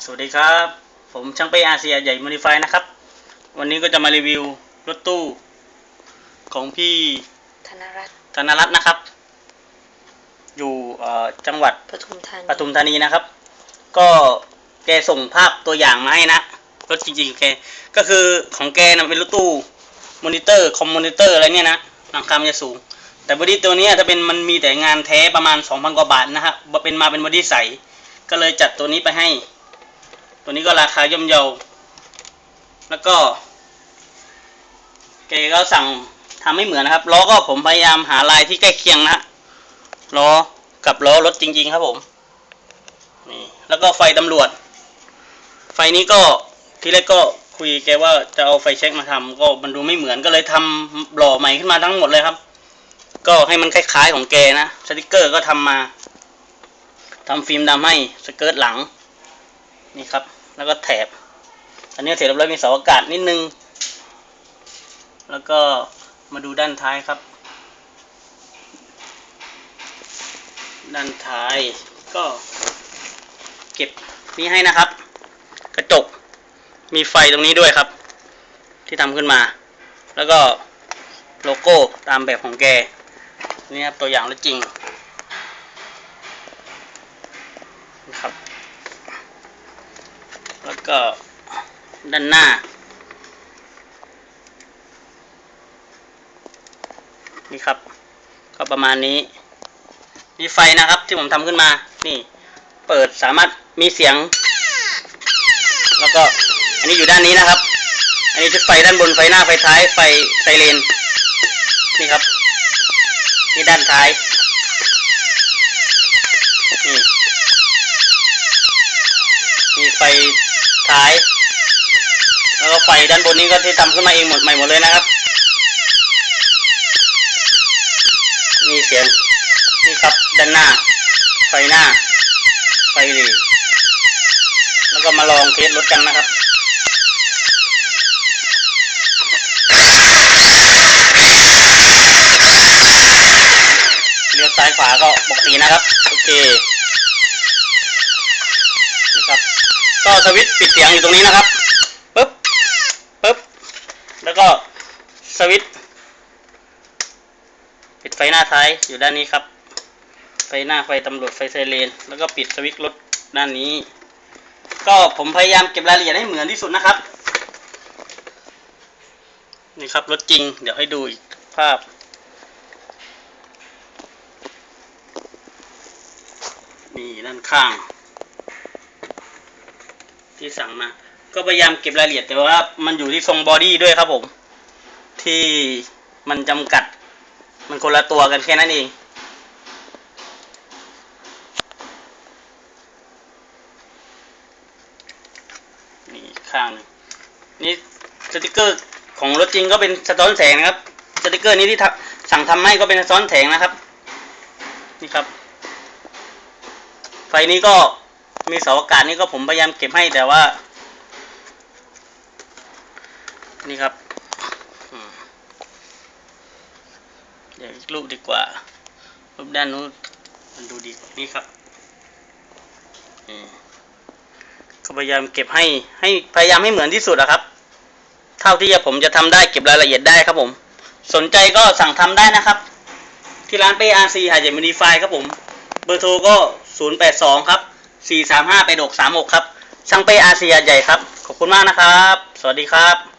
สวัสดีครับ ผมช่างเป้อาเซียใหญ่ม o ดิฟายนะครับ วันนี้ก็จะมารีวิวรถตู้ของพี่ธนรัตน์ธนรัตน์นะครับ อยู่เอ่อจังหวัดปทุมธานีปทุมธานีนะครับ ก็แกส่งภาพตัวอย่างมาให้นะรถจริงๆแกก็คือของแกนะเป็นรถตู้มอนิเตอร์คอมมอนิเตอร์อะไรเนี่ยนะราคามันจะสูง แต่บอดี้ตัวเนี้ยถ้าเป็นมันมีแต่งานแท้ประมาณ2,000กว่าบาทนะครับเป็นมาเป็นบอดี้ใสก็เลยจัดตัวนี้ไปให้ ตัวนี้ก็ราคาย่อมเยา แล้วก็แกก็สั่งทำไม่เหมือนนะครับล้อก็ผมพยายามหาลายที่ใกล้เคียงนะฮะล้อกับล้อรถจริง ๆ ครับผมนี่แล้วก็ไฟตำรวจ ไฟนี้ก็ทีแรกก็คุยแกว่าจะเอาไฟเช็คมาทำก็มันดูไม่เหมือนก็เลยทำหล่อใหม่ขึ้นมาทั้งหมดเลยครับ ก็ให้มันคล้ายๆของแกนะสติกเกอร์ก็ทำมาทำฟิล์มดำให้สเกิร์ตหลัง นี่ครับ แล้วก็แถบ อันนี้เสร็จเรียบร้อยมีเสาอากาศนิดนึง แล้วก็มาดูด้านท้ายครับ ด้านท้ายก็เก็บนี้ให้นะครับ กระจกมีไฟตรงนี้ด้วยครับ ที่ทำขึ้นมา แล้วก็โลโก้ตามแบบของแกนี่ครับตัวอย่างรถจริงนะครับ ก็ด้านหน้า นี่ครับ ก็ประมาณนี้ มีไฟนะครับที่ผมทำขึ้นมา นี่ เปิดสามารถมีเสียง แล้วก็อันนี้อยู่ด้านนี้นะครับ อันนี้ชุดไฟด้านบนไฟหน้าไฟท้ายไฟไซเรน นี่ครับ นี่ด้านท้ายนี่มีไฟ ท้าย แล้วก็ไฟด้านบนนี้ก็ที่ทำขึ้นมาเองหมดใหม่หมดเลยนะครับ มีเสียงนี่ครับด้านหน้า ไฟหน้า ไฟหลีแล้วก็มาลองเทสรถกันนะครับเลี้ยวซ้ายขวาก็ปกตินะครับ โอเค นี่ครับ ก็สวิตช์ปิดเสียงอยู่ตรงนี้นะครับปึ๊บปึ๊บแล้วก็สวิตช์ปิดไฟหน้าท้ายอยู่ด้านนี้ครับ ไฟหน้าไฟตำรวจไฟไซเรนแล้วก็ปิดสวิตช์รถด้านนี้ ก็ผมพยายามเก็บรายละเอียดให้เหมือนที่สุดนะครับนี่ครับรถจริง เดี๋ยวให้ดูอีกภาพนี่ด้านข้าง ที่สั่งมา ก็พยายามเก็บรายละเอียดแต่ว่ามันอยู่ที่ทรงบอดี้ด้วยครับผม ที่มันจำกัด มันคนละตัวกันแค่นั้นเองนี่ข้างนึงนี่สติกเกอร์ของรถจริงก็เป็นสะท้อนแสงนะครับสติกเกอร์นี้ที่สั่งทำให้ก็เป็นสะท้อนแสงนะครับ นี่ครับ ไฟนี้ก็ มีเสาอากาศนี่ก็ผมพยายามเก็บให้แต่ว่า นี่ครับเดี๋ยวอีกรูปดีกว่า รูปด้านนู้นมันดูดีนี่ครับก็พยายามเก็บให้ให้พยายามให้เหมือนที่สุดอะครับ เท่าที่จะผมจะทำได้เก็บรายละเอียดได้ครับผม สนใจก็สั่งทำได้นะครับ ที่ร้านเป้อาร์ซีหาดใหญ่มินิไฟครับผม เบอร์โทรก็ 082 ครับ 435 ไปดก36 ครับ ช่างเป้อาเซียใหญ่ครับ ขอบคุณมากนะครับ สวัสดีครับ